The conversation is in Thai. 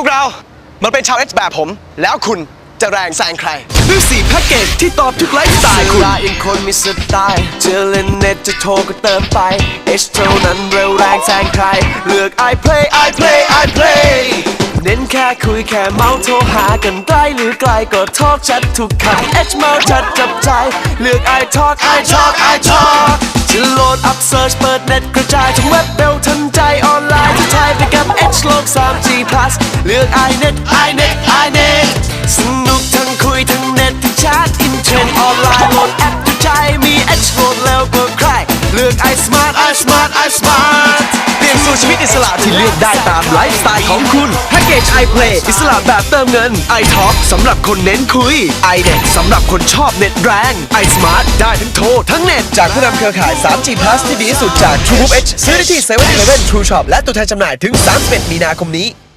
วกเรามันเป็นชาวเอชแบบผม แล้วคุณจะแรงแซงใครด้วยสีแพ็กเกจที่ตอบทุกไลฟ์สไตล์คุณเวลาอีกคนมีสไตล์จะเล่นเน็ตจะโทรก็เติมไป H เท่านั้นเร็วแรงแซงใคร เลือก I play I play I play เน้นแค่คุยแค่เมาส์โทรหากันใกล้หรือไกลก็ทอกชัดทุกคำ H เมาส์ชัดจับใจ เลือก I talk I talk I talk จะโหลดอัพเซิร์ชเปิ 3G plus เลือก iNet iNet iNet สนุกทั้งคุยทั้งเน็ตทั้งแชทอินเทรนด์ออนไลน์โหลดแอปกระจายมี H โหลดเร็วกว่าใคร เลือก i smart i สู่ชีวิตอิสระที่เลือกได้ตามไลฟ์สไตล์ของคุณแพ็กเกจ iPlay อิสระแบบเติมเงิน iTalk สำหรับคนเน้นคุย iNet สำหรับคนชอบเน็ตแรง iSmart ได้ทั้งโทรทั้งเน็ต จากผู้นำเครือข่าย 3G Plus ที่ดีที่สุดจาก TrueMove H ซื้อได้ที่7 e เ e ่ e อ True Shop และตัวแทนจำหน่ายถึง 31 มีนาคมนี้